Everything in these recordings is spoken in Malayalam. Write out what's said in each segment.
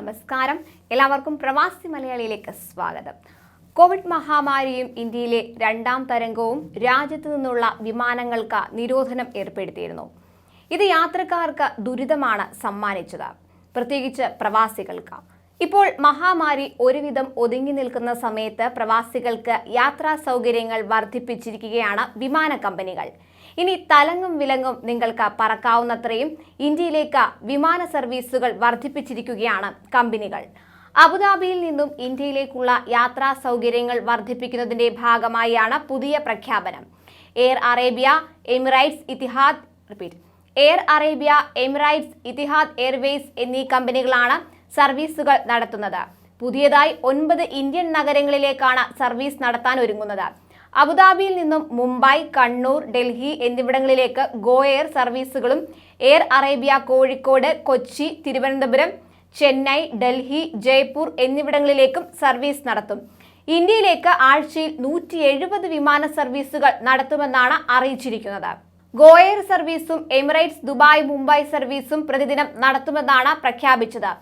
നമസ്കാരം. എല്ലാവർക്കും പ്രവാസി മലയാളിയിലേക്ക് സ്വാഗതം. കോവിഡ് മഹാമാരിയും ഇന്ത്യയിലെ രണ്ടാം തരംഗവും രാജ്യത്തു നിന്നുള്ള വിമാനങ്ങൾക്ക് നിരോധനം ഏർപ്പെടുത്തിയിരുന്നു. ഇത് യാത്രക്കാർക്ക് ദുരിതമാണ് സമ്മാനിച്ചത് പ്രത്യേകിച്ച് പ്രവാസികൾക്ക്. ഇപ്പോൾ മഹാമാരി ഒരുവിധം ഒതുങ്ങി നിൽക്കുന്ന സമയത്ത് പ്രവാസികൾക്ക് യാത്രാ സൗകര്യങ്ങൾ വർദ്ധിപ്പിച്ചിരിക്കുകയാണ് വിമാന കമ്പനികൾ. ഇനി തലങ്ങും വിലങ്ങും നിങ്ങൾക്ക് പറക്കാവുന്നത്രയും ഇന്ത്യയിലേക്ക് വിമാന സർവീസുകൾ വർദ്ധിപ്പിച്ചിരിക്കുകയാണ് കമ്പനികൾ. അബുദാബിയിൽ നിന്നും ഇന്ത്യയിലേക്കുള്ള യാത്രാ സൗകര്യങ്ങൾ വർദ്ധിപ്പിക്കുന്നതിന്റെ ഭാഗമായാണ് പുതിയ പ്രഖ്യാപനം. Air Arabia Emirates Etihad repeat. Air Arabia Emirates Etihad airways എന്നീ കമ്പനികളാണ് സർവീസുകൾ നടത്തുന്നത്. പുതിയതായി ഒൻപത് ഇന്ത്യൻ നഗരങ്ങളിലേക്കാണ് സർവീസ് നടത്താൻ ഒരുങ്ങുന്നത്. അബുദാബിയിൽ നിന്നും മുംബൈ കണ്ണൂർ ഡൽഹി എന്നിവിടങ്ങളിലേക്ക് ഗോ എയർ സർവീസുകളും എയർ അറേബ്യ കോഴിക്കോട് കൊച്ചി തിരുവനന്തപുരം ചെന്നൈ ഡൽഹി ജയ്പൂർ എന്നിവിടങ്ങളിലേക്കും സർവീസ് നടത്തും. ഇന്ത്യയിലേക്ക് ആഴ്ചയിൽ നൂറ്റി എഴുപത് വിമാന സർവീസുകൾ നടത്തുമെന്നാണ് അറിയിച്ചിരിക്കുന്നത്. ഗോ എയർ സർവീസും എമിറേറ്റ്സ് ദുബായ് മുംബൈ സർവീസും പ്രതിദിനം നടത്തുമെന്നാണ് പ്രഖ്യാപിച്ചത്.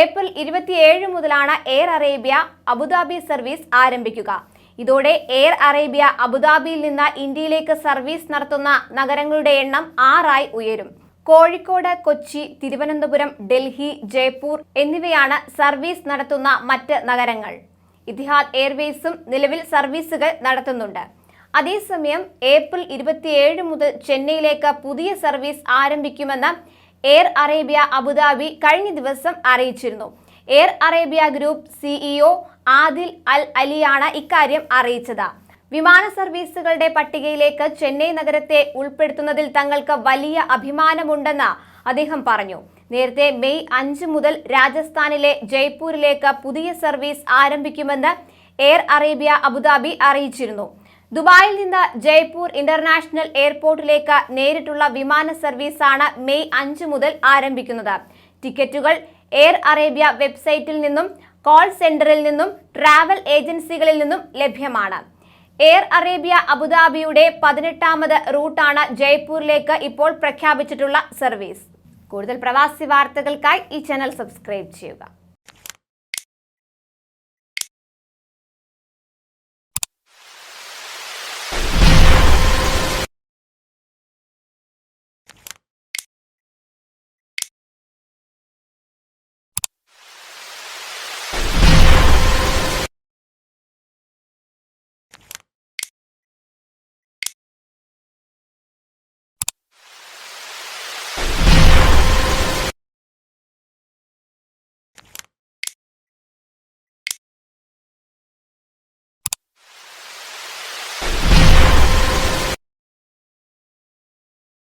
ഏപ്രിൽ ഇരുപത്തിയേഴ് മുതലാണ് എയർ അറേബ്യ അബുദാബി സർവീസ് ആരംഭിക്കുക. ഇതോടെ എയർ അറേബ്യ അബുദാബിയിൽ നിന്ന് ഇന്ത്യയിലേക്ക് സർവീസ് നടത്തുന്ന നഗരങ്ങളുടെ എണ്ണം ആറായി ഉയരും. കോഴിക്കോട് കൊച്ചി തിരുവനന്തപുരം ഡൽഹി ജയ്പൂർ എന്നിവയാണ് സർവീസ് നടത്തുന്ന മറ്റ് നഗരങ്ങൾ. ഇത്തിഹാദ് എയർവേസും നിലവിൽ സർവീസുകൾ നടത്തുന്നുണ്ട്. അതേസമയം ഏപ്രിൽ ഇരുപത്തിയേഴ് മുതൽ ചെന്നൈയിലേക്ക് പുതിയ സർവീസ് ആരംഭിക്കുമെന്ന് എയർ അറേബ്യ അബുദാബി കഴിഞ്ഞ ദിവസം അറിയിച്ചിരുന്നു. Air Arabia group CEO Adil al അലിയാണ് ഇക്കാര്യം അറിയിച്ചത്. വിമാന സർവീസുകളുടെ പട്ടികയിലേക്ക് ചെന്നൈ നഗരത്തെ ഉൾപ്പെടുത്തുന്നതിൽ തങ്ങൾക്ക് വലിയ അഭിമാനമുണ്ടെന്ന് അദ്ദേഹം പറഞ്ഞു. നേരത്തെ മെയ് അഞ്ച് മുതൽ രാജസ്ഥാനിലെ ജയ്പൂരിലേക്ക് പുതിയ സർവീസ് ആരംഭിക്കുമെന്ന് എയർ അറേബ്യ അബുദാബി അറിയിച്ചിരുന്നു. ദുബായിൽ നിന്ന് ജയ്പൂർ ഇന്റർനാഷണൽ എയർപോർട്ടിലേക്ക് നേരിട്ടുള്ള വിമാന സർവീസാണ് മെയ് അഞ്ച് മുതൽ ആരംഭിക്കുന്നത്. ടിക്കറ്റുകൾ എയർ അറേബ്യ വെബ്സൈറ്റിൽ നിന്നും കോൾ സെന്ററിൽ നിന്നും ട്രാവൽ ഏജൻസികളിൽ നിന്നും ലഭ്യമാണ്. എയർ അറേബ്യ അബുദാബിയുടെ പതിനെട്ടാമത് റൂട്ടാണ് ജയ്പൂരിലേക്ക് ഇപ്പോൾ പ്രഖ്യാപിച്ചിട്ടുള്ള സർവീസ്. കൂടുതൽ പ്രവാസി വാർത്തകൾക്കായി ഈ ചാനൽ സബ്സ്ക്രൈബ് ചെയ്യുക.